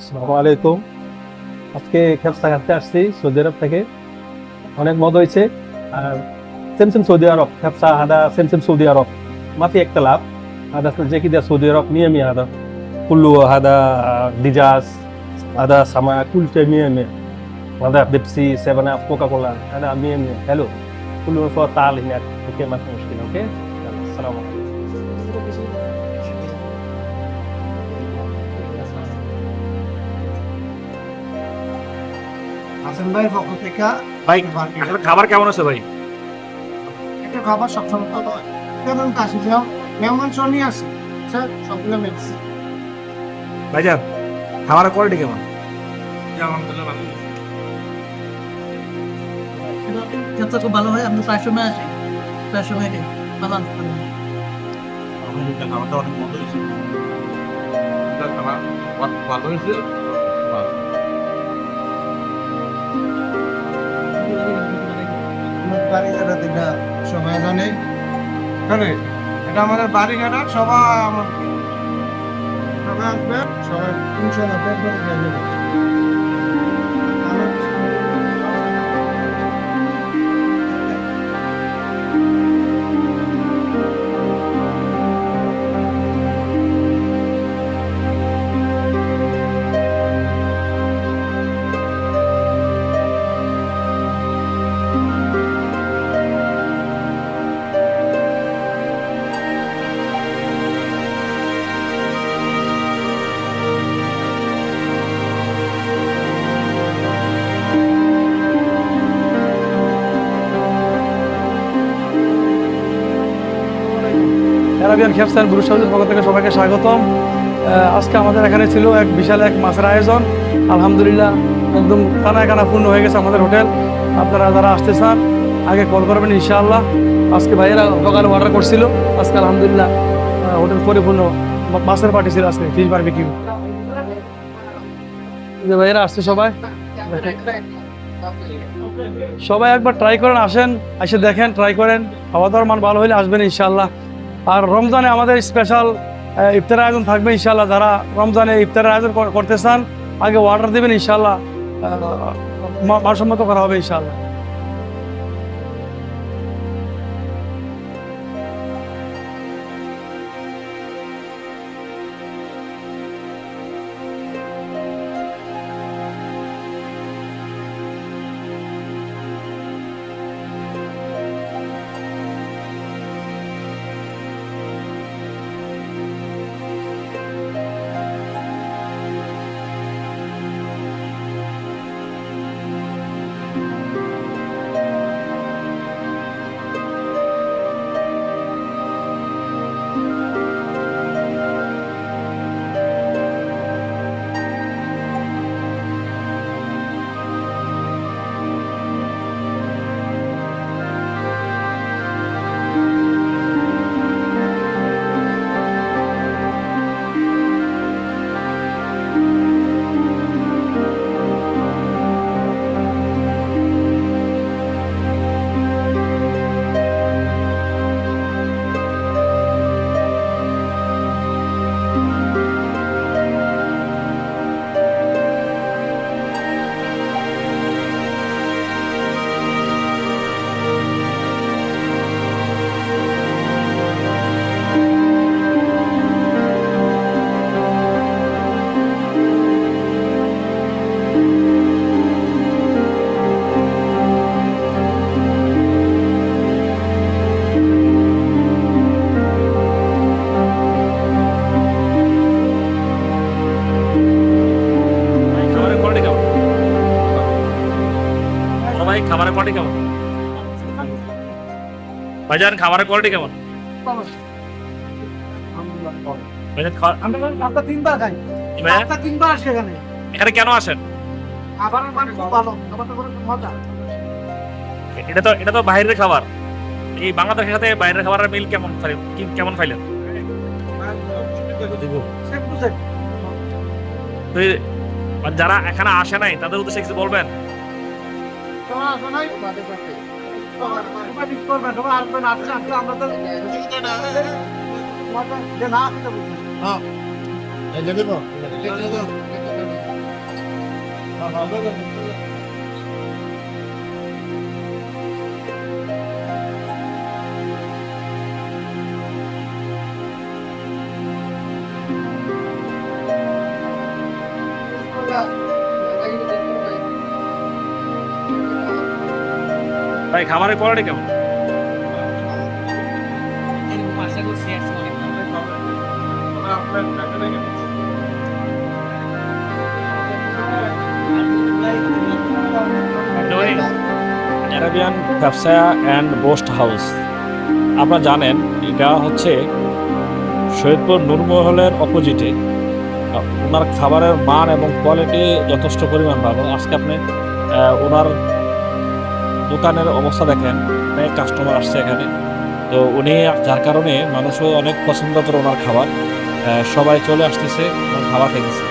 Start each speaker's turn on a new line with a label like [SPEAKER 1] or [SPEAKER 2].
[SPEAKER 1] আসসালামু আলাইকুম। আজকে খেপসা খাতে আসছি সৌদি আরব থেকে। অনেক মজা হয়েছে। আর সেমসেম সৌদি আরব, খেপসা, আদা, সেমসেম সৌদি আরব। মাফি একটা লাভ। আদার্স যে কি দেয়া সৌদি আরব মিয়ামি হাদা কুল্লু হাদা ডিজাস হাদা সামা কুলটে মিয়ামি হাদা Pepsi, seven up Coca Cola হাদা মিয়ামি হ্যালো? কুল্লু ফর তাল হিনা ওকে মাফি মুশকিল, ওকে? আসসালামু আলাইকুম।
[SPEAKER 2] হাসান ভাইয়ের পক্ষ থেকে
[SPEAKER 3] ভাই আসলে খাবার কেমন আছে ভাই?
[SPEAKER 2] একটা খাবার সবসময় ভালো হয়। যেমন কাশি যাও। মেহমান সহ নিয়ে আসে স্যার সবগুলো মেডিসিন
[SPEAKER 3] ভাইজান খাবারের কোয়ালিটি কেমন?
[SPEAKER 4] খেতে খুব ভালো হয় আপনি প্রায় সময় আসেন। প্রায় সময় খাই ভালো পারেন।
[SPEAKER 5] খাবারটা অনেক মজা হয়েছে। খাবার ভালো হয়েছে।
[SPEAKER 2] বাড়ি ঘাটা দেখা সবাই জানে। জানে এটা আমাদের বাড়ি সবাই আমার সবাই আসবে
[SPEAKER 6] অ্যারাবিয়ান খেপসান হাউসের পক্ষ থেকে সবাইকে স্বাগতম। আজকে আমাদের এখানে ছিল এক বিশাল এক মাছের আয়োজন। আলহামদুলিল্লাহ, একদম কানায় কানা পূর্ণ হয়ে গেছে আমাদের হোটেল। আপনারা যারা আসতে চান, আগে কল করবেন ইনশাআল্লাহ। আজকে ভাইয়েরা সকালে অর্ডার করছিল। আজকে আলহামদুলিল্লাহ হোটেল পরিপূর্ণ মাছের পার্টি ছিল আজকে ফিশ বারবিকিউ যে ভাইয়েরা আসছে সবাই। সবাই একবার ট্রাই করেন, আসেন, এসে দেখেন ট্রাই করেন। খাওয়া দাওয়ার মান ভালো হলে আসবেন ইনশাআল্লাহ। আর রমজানে আমাদের স্পেশাল ইফতারের আয়োজন থাকবে ইনশাল্লাহ যারা রমজানে ইফতারের আয়োজন করতে চান, আগে অর্ডার দেবেন ইনশাল্লাহ মারসম্মত করা হবে ইনশাআল্লাহ।
[SPEAKER 3] ভাই খাবারের কোয়ালিটি কেমন? ভাইজান খাবারের কোয়ালিটি কেমন?
[SPEAKER 2] এখানে।
[SPEAKER 3] কেন আসেন?
[SPEAKER 2] মান
[SPEAKER 3] এটা তো এটা তো বাইরের খাবার। এই বাংলাদেশের সাথে বাইরের খাবারের মিল কেমন কেমন আর যারা এখানে আসে নাই তাদের উদ্দেশ্যে কিছু বলবেন?
[SPEAKER 2] তোমার আসো নাই করবেন সবাই আসবেন আসলে আসলে আমরা তো না। আসতে বলবেন
[SPEAKER 3] ভাই খাবারের কোয়ালিটি কেমন?
[SPEAKER 7] অ্যারাবিয়ান ব্যবসায়া অ্যান্ড বোস্ট হাউস আপনারা জানেন, এটা হচ্ছে সৈয়দপুর নূরমহলের অপোজিটে ওনার খাবারের মান এবং কোয়ালিটি যথেষ্ট পরিমাণ ভালো। আজকে আপনি ওনার দোকানের অবস্থা দেখেন, অনেক কাস্টমার আসছে এখানে। তো উনি, যার কারণে মানুষও অনেক পছন্দ করে ওনার খাবার। সবাই চলে আসতেছে ওনার খাবার খাইতেছে।